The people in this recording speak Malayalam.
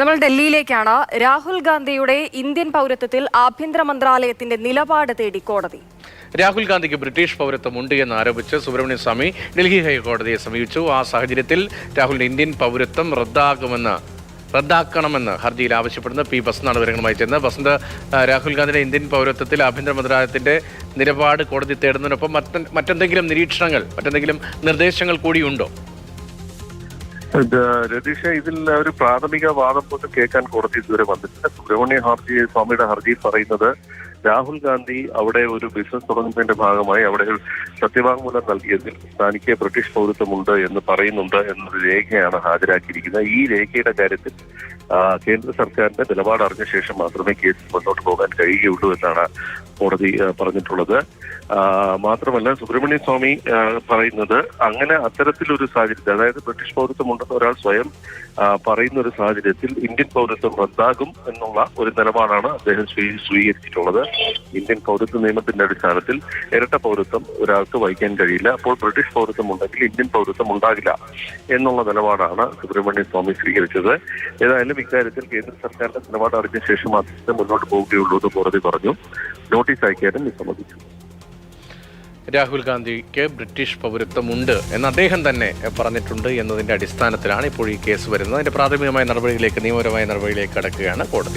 നമ്മൾ ഡൽഹിയിലേക്കാണ്. രാഹുൽ ഗാന്ധിയുടെ ഇന്ത്യൻ പൗരത്വത്തിൽ ആഭ്യന്തര മന്ത്രാലയത്തിന്റെ നിലപാട് തേടി കോടതി. രാഹുൽ ഗാന്ധിക്ക് ബ്രിട്ടീഷ് പൗരത്വമുണ്ട് എന്ന് ആരോപിച്ച് സുബ്രഹ്മണ്യ സ്വാമി ഡൽഹി ഹൈക്കോടതിയെ സമീപിച്ചു. ആ സാഹചര്യത്തിൽ രാഹുലിന്റെ ഇന്ത്യൻ പൗരത്വം റദ്ദാക്കുമെന്ന് റദ്ദാക്കണമെന്ന് ഹർജിയിൽ ആവശ്യപ്പെടുന്ന പി ബസന്താണ് വിവരങ്ങളുമായി ചെന്ന് ബസന്ത് രാഹുൽ ഗാന്ധിയുടെ ഇന്ത്യൻ പൗരത്വത്തിൽ ആഭ്യന്തര മന്ത്രാലയത്തിന്റെ നിലപാട് കോടതി തേടുന്നതിനൊപ്പം മറ്റെന്തെങ്കിലും നിരീക്ഷണങ്ങൾ മറ്റെന്തെങ്കിലും നിർദ്ദേശങ്ങൾ കൂടിയുണ്ടോ രതീഷ ഇതിൽ ഒരു പ്രാഥമിക വാദം പോലും കേൾക്കാൻ കോടതി ഇതുവരെ വന്നിട്ടില്ല. സുബ്രഹ്മണ്യ ഹർജി സ്വാമിയുടെ ഹർജി പറയുന്നത് രാഹുൽ ഗാന്ധി അവിടെ ഒരു ബിസിനസ് തുടങ്ങുന്നതിന്റെ ഭാഗമായി അവിടെ സത്യവാങ്മൂലം നൽകിയതിൽ തനിക്ക് ബ്രിട്ടീഷ് പൗരത്വമുണ്ട് എന്ന് പറയുന്നുണ്ട് എന്നൊരു രേഖയാണ് ഹാജരാക്കിയിരിക്കുന്നത്. ഈ രേഖയുടെ കാര്യത്തിൽ കേന്ദ്ര സർക്കാരിന്റെ നിലപാട് അറിഞ്ഞ ശേഷം മാത്രമേ കേസ് മുന്നോട്ട് പോകാൻ കഴിയുകയുള്ളൂ എന്നാണ് കോടതി പറഞ്ഞിട്ടുള്ളത്. മാത്രമല്ല സുബ്രഹ്മണ്യ സ്വാമി പറയുന്നത് അങ്ങനെ അത്തരത്തിലൊരു സാഹചര്യത്തിൽ അതായത് ബ്രിട്ടീഷ് പൗരത്വം ഉണ്ടെന്ന് ഒരാൾ സ്വയം പറയുന്ന ഒരു സാഹചര്യത്തിൽ ഇന്ത്യൻ പൗരത്വം റദ്ദാകും എന്നുള്ള ഒരു നിലപാടാണ് അദ്ദേഹം സ്വീ- സ്വീകരിച്ചിട്ടുള്ളത്. ഇന്ത്യൻ പൗരത്വ നിയമത്തിന്റെ അടിസ്ഥാനത്തിൽ ഇരട്ട പൗരത്വം ഒരാൾക്ക് വഹിക്കാൻ കഴിയില്ല. അപ്പോൾ ബ്രിട്ടീഷ് പൗരത്വം ഉണ്ടെങ്കിൽ ഇന്ത്യൻ പൗരത്വം ഉണ്ടാകില്ല എന്നുള്ള നിലപാടാണ് സുബ്രഹ്മണ്യ സ്വാമി സ്വീകരിച്ചത്. ഏതായാലും ഇക്കാര്യത്തിൽ കേന്ദ്ര സർക്കാരിന്റെ നിലപാട് അറിഞ്ഞ ശേഷം മാത്രമേ മുന്നോട്ട് പോവുകയുള്ളൂ എന്ന് കോടതി പറഞ്ഞു. നോട്ടീസ് അയക്കാനും വിസമ്മതിച്ചു രാഹുൽ ഗാന്ധിക്ക് ബ്രിട്ടീഷ് പൗരത്വമുണ്ട് എന്ന് അദ്ദേഹം തന്നെ പറഞ്ഞിട്ടുണ്ട് എന്നതിന്റെ അടിസ്ഥാനത്തിലാണ് ഇപ്പോൾ ഈ കേസ് വരുന്നത്. അതിന്റെ പ്രാഥമികമായ നടപടിയിലേക്ക് നിയമപരമായ നടപടിയിലേക്ക് കടക്കുകയാണ് കോടതി.